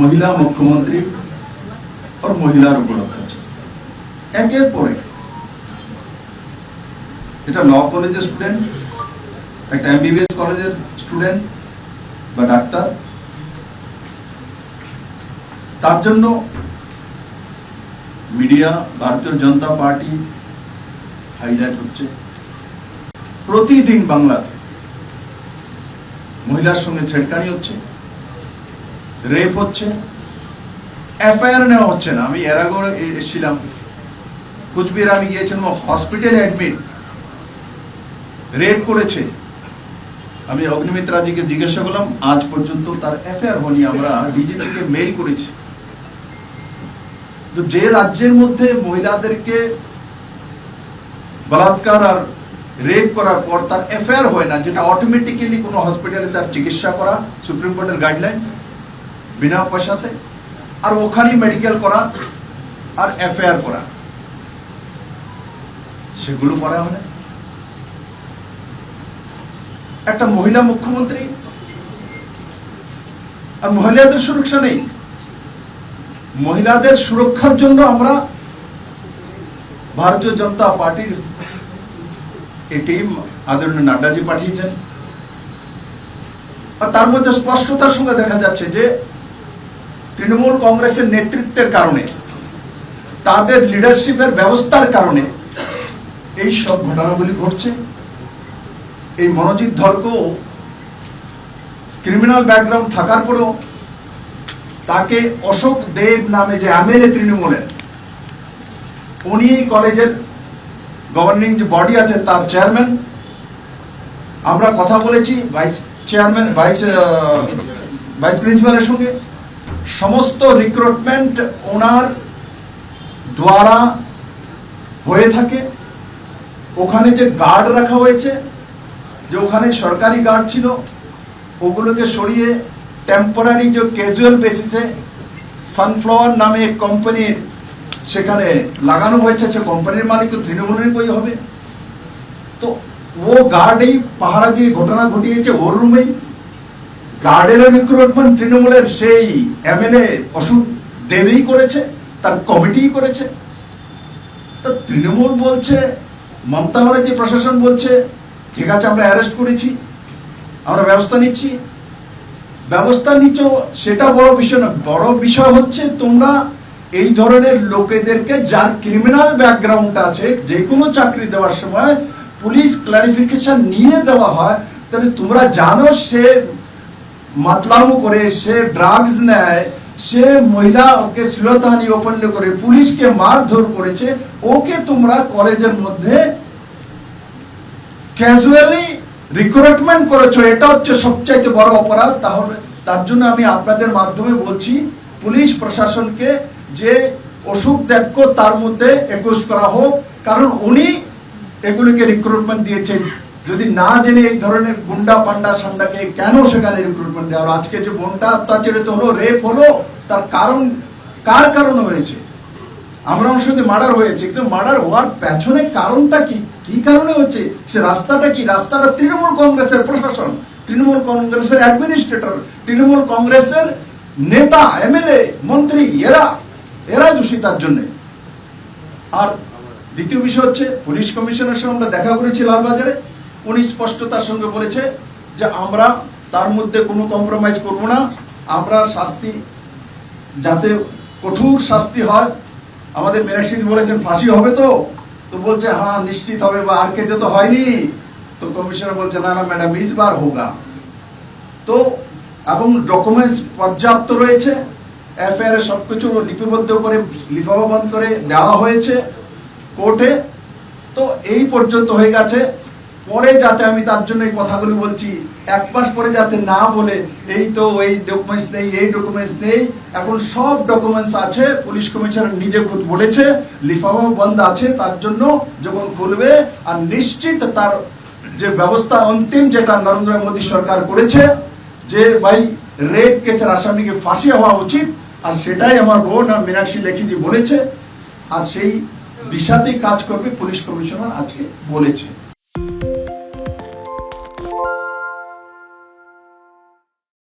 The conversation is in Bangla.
মহিলা মুখ্যমন্ত্রী और মহিলার উপর অত্যাচার। একের পরে এটা ল কলেজের স্টুডেন্ট একটা এমবিবিএস কলেজের স্টুডেন্ট বা ডাক্তার। তার জন্য মিডিয়া, ভারতীয় জনতা পার্টি হাইলাইট হচ্ছে। প্রতিদিন বাংলাতে মহিলার সঙ্গে ছেড়কানি হচ্ছে। রেপ হচ্ছে এফআইআর নেওয়া হচ্ছে না। আমি এর এসেছিলাম। কুচবিহার আমি গিয়েছিলাম হসপিটালে অ্যাডমিট রেপ করেছে। আমি অগ্নিমিত্রাজিকে জিজ্ঞাসা করলাম, আজ পর্যন্ত তার এফআইআর হয়নি, আমরা ডিজিপিকে মেইল করেছি। তো যে রাজ্যের মধ্যে মহিলাদেরকে বলাৎকার আর রেপ করার পর তার এফআইআর হয় না, যেটা অটোমেটিক্যালি কোনো হসপিটালে তার চিকিৎসা করা সুপ্রিম কোর্টের গাইডলাইন বিনা পয়সাতে, আর ওখানেই মেডিকেল করা, আর এফআইআর করা। সেগুলো করা না। একটা মহিলা মুখ্যমন্ত্রী, আর মহিলাদের সুরক্ষা নেই। মহিলাদের সুরক্ষার জন্য আমরা ভারতীয় জনতা পার্টির এই টিম আদরণীয় নাড্ডাজি পাঠিয়েছেন। আর তার মধ্যে স্পষ্টতার সঙ্গে দেখা যাচ্ছে যে তৃণমূল কংগ্রেসের নেতৃত্বের কারণে, তাদের লিডারশিপের ব্যবস্থার কারণে এই সব ঘটনাগুলি ঘটছে। এই মনোজিৎ ধরকেও ক্রিমিনাল ব্যাকগ্রাউন্ড থাকার পরেও তাকে অশোক দেব নামে যে এমএলএ তৃণমূলের, উনি কলেজের গভর্নিং যে বডি আছে তার চেয়ারম্যান আমরা কথা বলেছি ভাইস চেয়ারম্যান ভাইস ভাইস প্রিন্সিপালের সঙ্গে। সমস্ত রিক্রুটমেন্ট ওনার দ্বারা হয়ে থাকে। ওখানে যে গার্ড রাখা হয়েছে, যে ওখানে সরকারি গার্ড ছিল, ওগুলোকে সরিয়ে টেম্পোরারি যে ক্যাজুয়াল বেসিসে সানফ্লাওয়ার নামে এক কোম্পানির সেখানে লাগানো হয়েছে, সে কোম্পানির মালিক তৃণমূলের কই হবে। তো ও গার্ডেই পাহারা দিয়ে ঘটনা ঘটিয়েছে ওর রুমেই গার্ডের রিক্রুটমেন্ট তৃণমূলের সেই এমএলএ অশোক দেবেই করেছে, তার কমিটি করেছে। তো তৃণমূল বলছে, মমতা ব্যানার্জি প্রশাসন বলছে, ঠিক আছে, আমরা অ্যারেস্ট করেছি, আমরা ব্যবস্থা নিচ্ছি। ব্যবস্থা নিচ্ছ, সেটা বড় বিষয় না, বড় বিষয় হচ্ছে তোমরা এই ধরনের লোকেদেরকে যার ক্রিমিনাল ব্যাকগ্রাউন্ড আছে, যে কোনো চাকরি দেওয়ার সময় পুলিশ ক্লারিফিকেশন নিয়ে দেওয়া হয়, তাহলে তোমরা জানো সে মাতলামো করে সে ড্রাগস নেয়, সে মহিলা ওকে শ্লীলতাহানি ওপেন করে, পুলিশকে মারধর করেছে, ওকে তোমরা কলেজের মধ্যে ক্যাজুয়ালি রিক্রুটমেন্ট করেছ, এটা হচ্ছে সবচাইতে বড় অপরাধ। তাহলে তার জন্য আমি আপনাদের মাধ্যমে বলছি, পুলিশ প্রশাসনকে যে অসুখ দেবকে তার মধ্যে একুশ করা হোক, কারণ উনি এগুলিকে রিক্রুটমেন্ট দিয়েছেন। যদি না জেনে এই ধরনের গুন্ডা পান্ডা সান্ডাকে কেন সেখানে রিক্রুটমেন্ট দেওয়া? আজকে যে বোনটা অত্যাচারিত হলো রেপ হলো, তার কারণ, কার কারণে হয়েছে? আমরা আমার সঙ্গে মার্ডার হয়েছে, কিন্তু মার্ডার হওয়ার পেছনে কারণটা কি? কি কারণে হচ্ছে? সে রাস্তাটা কি? রাস্তাটা তৃণমূল কংগ্রেসের প্রশাসন, তৃণমূল কংগ্রেসের অ্যাডমিনিস্ট্রেটর তৃণমূল কংগ্রেসের নেতা, এমএলএ, মন্ত্রী, এরা এরা দোষী তার জন্য। আর দ্বিতীয় বিষয় হচ্ছে, পুলিশ কমিশনের সঙ্গে আমরা দেখা করেছি লালবাজারে। উনি স্পষ্টতার সঙ্গে বলেছে যে আমরা তার মধ্যে কোনো কম্প্রোমাইজ করব না। আমরা শাস্তি, যাতে কঠোর শাস্তি হয়। আমাদের মেনাশিদ বলেছেন, ফাঁসি হবে তো। তো বলছে হ্যাঁ নিশ্চিত হবে বা আর কে তো হয়নি। তো কমিশনার বলছে, না না, ম্যাডাম ইস বার হোগা। তো, এবং ডকুমেন্টস পর্যাপ্ত রয়েছে। এফআইআর সব কিছু লিপিবদ্ধ করে লিফাফাবন্ধ করে দেওয়া হয়েছে কোর্টে। তো এই পর্যন্ত হয়ে গেছে। পরে যাতে আমি তার জন্য এই কথাগুলি বলছি, এক মাস পরে যাতে না বলে, এই তো এই ডকুমেন্টস নেই, এই ডকুমেন্টস নেই, এখন সব ডকুমেন্টস আছে পুলিশ কমিশনার নিজে খুদ বলেছে, লিফাফা বন্ধ আছে, তার জন্য যখন খুলবে, আর নিশ্চিত তার যে ব্যবস্থা অন্তিম যেটা নরেন্দ্র মোদী সরকার করেছে, যে ভাই রেপ কেসের আসামিকে ফাঁসি হওয়া উচিত, আর সেটাই আমার বোন আর মীনাক্ষী লেখিজি বলেছে, আর সেই দিশাতেই কাজ করবে পুলিশ কমিশনার আজকে বলেছে।